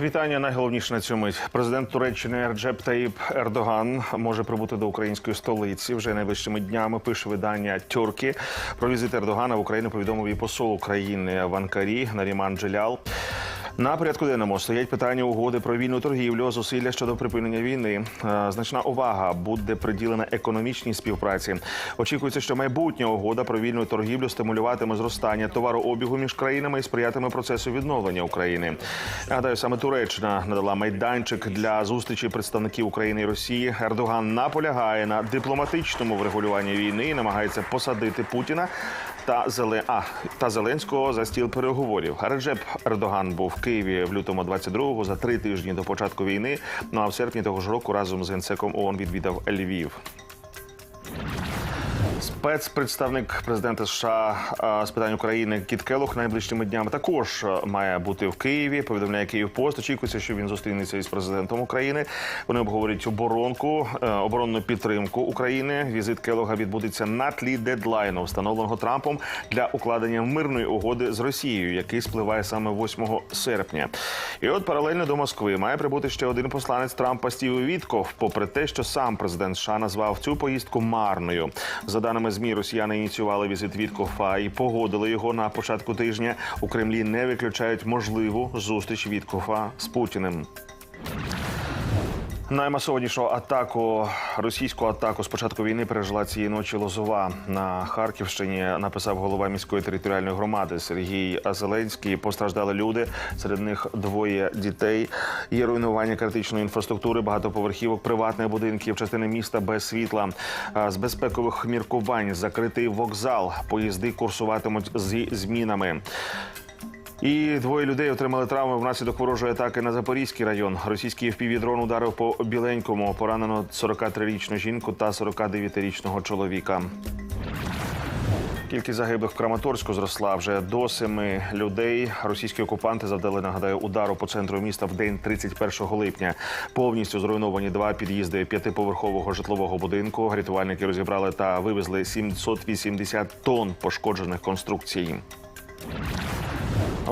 Вітання найголовніше на цьому. Президент Туреччини Ерджеп Таїп Ердоган може прибути до української столиці вже найближчими днями. Пише видання Тюрки. Про візит Ердогана в Україну повідомив і посол України в Анкарі Наріман Джелял. На порядку денному стоять питання угоди про вільну торгівлю, зусилля щодо припинення війни. Е, Значна увага буде приділена економічній співпраці. Очікується, що майбутня угода про вільну торгівлю стимулюватиме зростання товарообігу між країнами і сприятиме процесу відновлення України. Нагадаю, саме Туреччина надала майданчик для зустрічі представників України і Росії. Ердоган наполягає на дипломатичному врегулюванні війни і намагається посадити Путіна та Зеле... а, та Зеленського за стіл переговорів. Реджеп Ердоган був в Києві в лютому 22-го, за три тижні до початку війни. Ну а в серпні того ж року разом з генсеком ООН відвідав Львів. Спецпредставник президента США з питань України Кіт Келох найближчими днями також має бути в Києві. Повідомляє Київпост. Очікується, що він зустрінеться із президентом України. Вони обговорять оборонку, е, оборонну підтримку України. Візит Келога відбудеться на тлі дедлайну, встановленого Трампом для укладення мирної угоди з Росією, який спливає саме 8 серпня. І от паралельно до Москви має прибути ще один посланець Трампа Стів Вітков, попри те, що сам президент США назвав цю поїздку марною. За даними змі, росіяни ініціювали візит Віткофа і погодили його на початку тижня. У Кремлі не виключають можливу зустріч Віткофа з Путіним. Наймасованішу атаку, російську атаку з початку війни пережила цієї ночі Лозова на Харківщині. Написав голова міської територіальної громади Сергій Зеленський. Постраждали люди, серед них двоє дітей. Є руйнування критичної інфраструктури, багатоповерхівок, приватних будинків, частини міста без світла. З безпекових міркувань закритий вокзал. Поїзди курсуватимуть зі змінами. І двоє людей отримали травми внаслідок ворожої атаки на Запорізький район. Російський впівдрон ударив по біленькому. Поранено 43-річну жінку та 49-річного чоловіка. Кількість загиблих в Краматорську зросла вже до семи людей. Російські окупанти завдали, нагадаю, удару по центру міста в день 31 липня. Повністю зруйновані два під'їзди п'ятиповерхового житлового будинку. Рятувальники розібрали та вивезли 780 тонн пошкоджених конструкцій.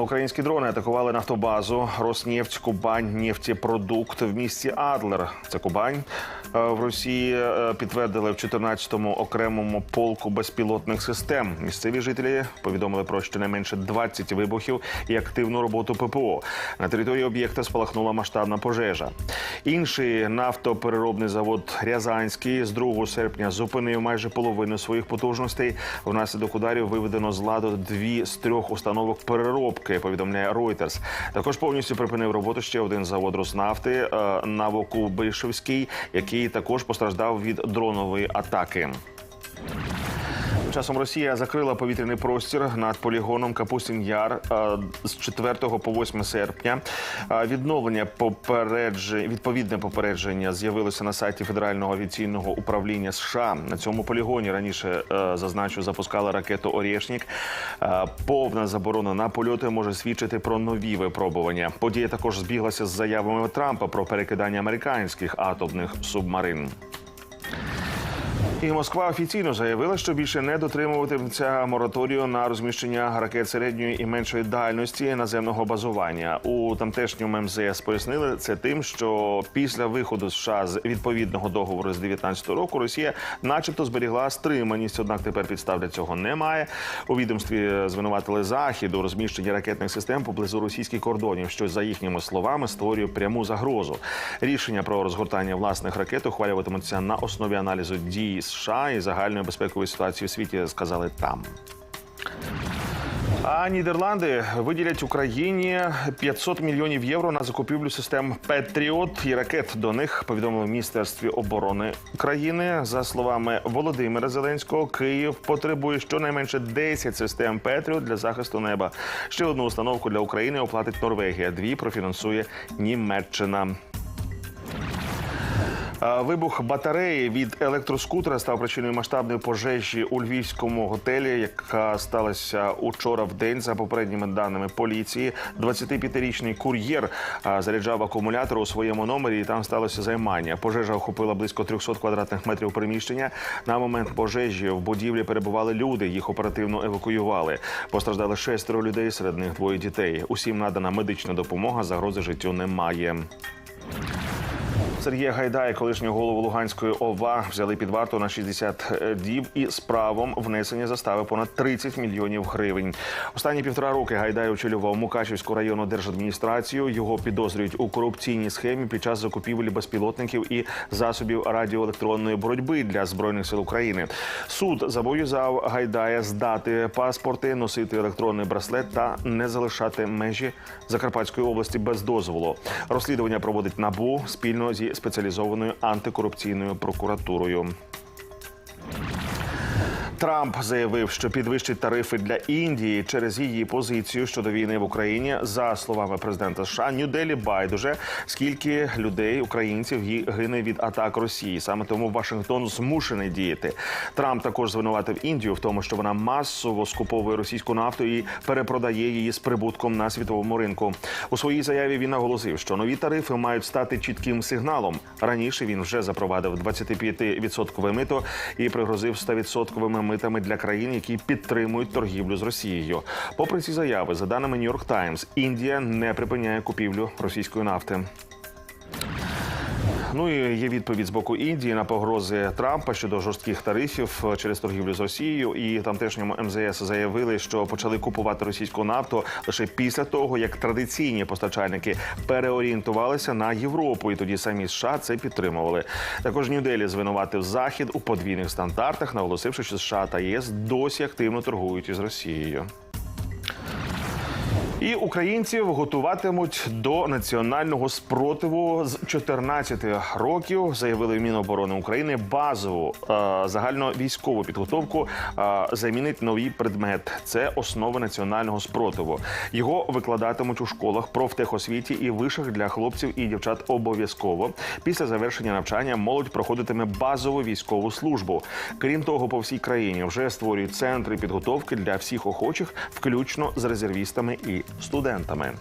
Українські дрони атакували нафтобазу Роснефть Кубань нефтепродукт в місті Адлер. Це Кубань. Е, В Росії е, підтвердили в 14-му окремому полку безпілотних систем. Місцеві жителі повідомили про щонайменше 20 вибухів і активну роботу ППО. На території об'єкта спалахнула масштабна пожежа. Інший нафтопереробний завод Рязанський з 2 серпня зупинив майже половину своїх потужностей. Внаслідок ударів виведено з ладу дві з трьох установок переробки. Повідомляє Reuters. Також повністю припинив роботу ще один завод Роснафти е, Навокубишевський, який також постраждав від дронової атаки. Часом Росія закрила повітряний простір над полігоном Капустін Яр е, з 4 по 8 серпня. Е, Відновлення попереджень, відповідне попередження з'явилося на сайті Федерального авіаційного управління США. На цьому полігоні раніше е, зазначу запускали ракету Орєшнік. Повна заборона на польоти може свідчити про нові випробування. Подія також збіглася з заявами Трампа про перекидання американських атомних субмарин. І Москва офіційно заявила, що більше не дотримуватиметься мораторію на розміщення ракет середньої і меншої дальності наземного базування. У тамтешньому МЗС пояснили це тим, що після виходу США з відповідного договору з 19 року Росія, начебто, зберігла стриманість, однак тепер підстав для цього немає. У відомстві звинуватили захід у розміщенні ракетних систем поблизу російських кордонів, що за їхніми словами створює пряму загрозу. Рішення про розгортання власних ракет ухвалюватимуться на основі аналізу дій США і загальної безпекової ситуації у світі, сказали там. А Нідерланди виділять Україні 500 мільйонів євро на закупівлю систем Петріот і ракет. До них повідомили в міністерстві оборони країни. За словами Володимира Зеленського, Київ потребує щонайменше 10 систем Петріот для захисту неба. Ще одну установку для України оплатить Норвегія. Дві профінансує Німеччина. Вибух батареї від електроскутера став причиною масштабної пожежі у львівському готелі, яка сталася учора в день. За попередніми даними поліції, 25-річний кур'єр заряджав акумулятор у своєму номері, і там сталося займання. Пожежа охопила близько 300 квадратних метрів приміщення. На момент пожежі в будівлі перебували люди. Їх оперативно евакуювали. Постраждали шестеро людей, серед них двоє дітей. Усім надана медична допомога. Загрози життю немає. Сергія Гайдая, колишнього голову Луганської ОВА, взяли під варту на 60 діб і з правом внесення застави понад 30 мільйонів гривень. Останні півтора роки Гайдай очолював Мукачівську районну держадміністрацію. Його підозрюють у корупційній схемі під час закупівлі безпілотників і засобів радіоелектронної боротьби для збройних сил України. Суд зобов'язав Гайдая здати паспорти, носити електронний браслет та не залишати межі Закарпатської області без дозволу. Розслідування проводить набу спільно зі спеціалізованою антикорупційною прокуратурою. Трамп заявив, що підвищить тарифи для Індії через її позицію щодо війни в Україні. За словами президента США, Нью-Делі байдуже скільки людей, українців гине від атак Росії. Саме тому Вашингтон змушений діяти. Трамп також звинуватив Індію в тому, що вона масово скуповує російську нафту і перепродає її з прибутком на світовому ринку. У своїй заяві він наголосив, що нові тарифи мають стати чітким сигналом. Раніше він вже запровадив 25% мито і пригрозив 100% митами для країн, які підтримують торгівлю з Росією. Попри ці заяви, за даними New York Times, Індія не припиняє купівлю російської нафти. Ну і є відповідь з боку Індії на погрози Трампа щодо жорстких тарифів е, через торгівлю з Росією. І тамтешньому МЗС заявили, що почали купувати російську нафту лише після того, як традиційні постачальники переорієнтувалися на Європу, і тоді самі США це підтримували. Також Нью-Делі звинуватив Захід у подвійних стандартах, наголосивши, що США та єС досі активно торгують із Росією. І українців готуватимуть до національного спротиву з 14 років. Заявили Міноборони України. Базову е, загальновійськову підготовку е, замінить новий предмет. Це основи національного спротиву. Його викладатимуть у школах, профтехосвіті і вишах для хлопців і дівчат обов'язково. Після завершення навчання молодь проходитиме базову військову службу. Крім того, по всій країні вже створюють центри підготовки для всіх охочих, включно з резервістами і студентами.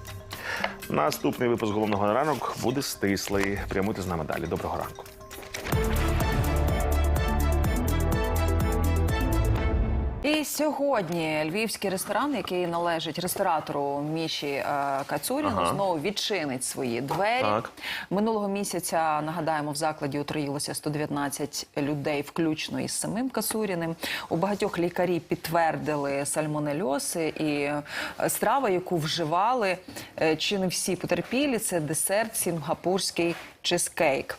Наступний випуск головного на ранок буде стислий. Прямуйте з нами далі. Доброго ранку. І сьогодні львівський ресторан, який належить ресторатору Міші е, Ага. знову відчинить свої двері. Так. Минулого місяця нагадаємо, в закладі отруїлося 119 людей, включно із самим Кацуріним. У багатьох лікарі підтвердили сальмонельози і е, страва, яку вживали, е, чи не всі потерпілі, це десерт сінгапурський чизкейк.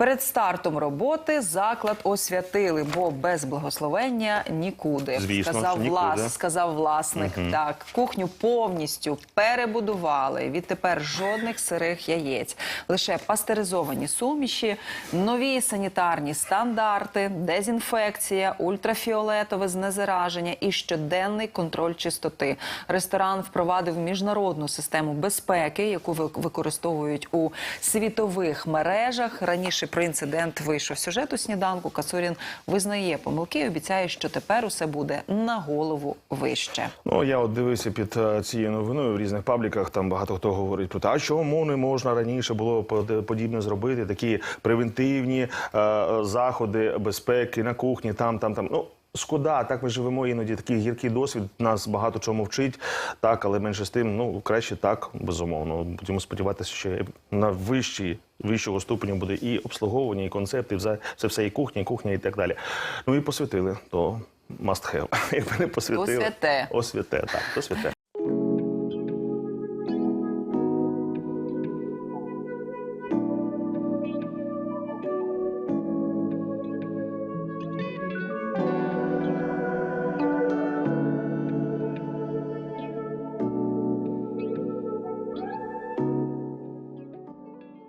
Перед стартом роботи заклад освятили, бо без благословення нікуди. Звісно, сказав, нікуди. влас, сказав власник. Так, кухню повністю перебудували. Відтепер жодних сирих яєць, лише пастеризовані суміші, нові санітарні стандарти, дезінфекція, ультрафіолетове знезараження і щоденний контроль чистоти. Ресторан впровадив міжнародну систему безпеки, яку ви- використовують у світових мережах. Раніше про інцидент вийшов сюжет у сніданку. Кацурін визнає помилки і обіцяє, що тепер усе буде на голову вище. Ну я от дивився під е, цією новиною в різних пабліках. Там багато хто говорить про те, а чому не можна раніше було под- подібне зробити? Такі превентивні е, заходи безпеки на кухні, там, там, там. Ну. Шкода, так ми живемо іноді такий гіркий досвід. Нас багато чому вчить, так, але менше з тим, ну краще так, безумовно. Будемо сподіватися, що на вищій, вищого ступеню буде і обслуговування, і концепти, і все, це все і кухня, і кухня, і так далі. Ну і посвятили, то must have. Якби не посвятили. Освяте. Освяте, так, освяте.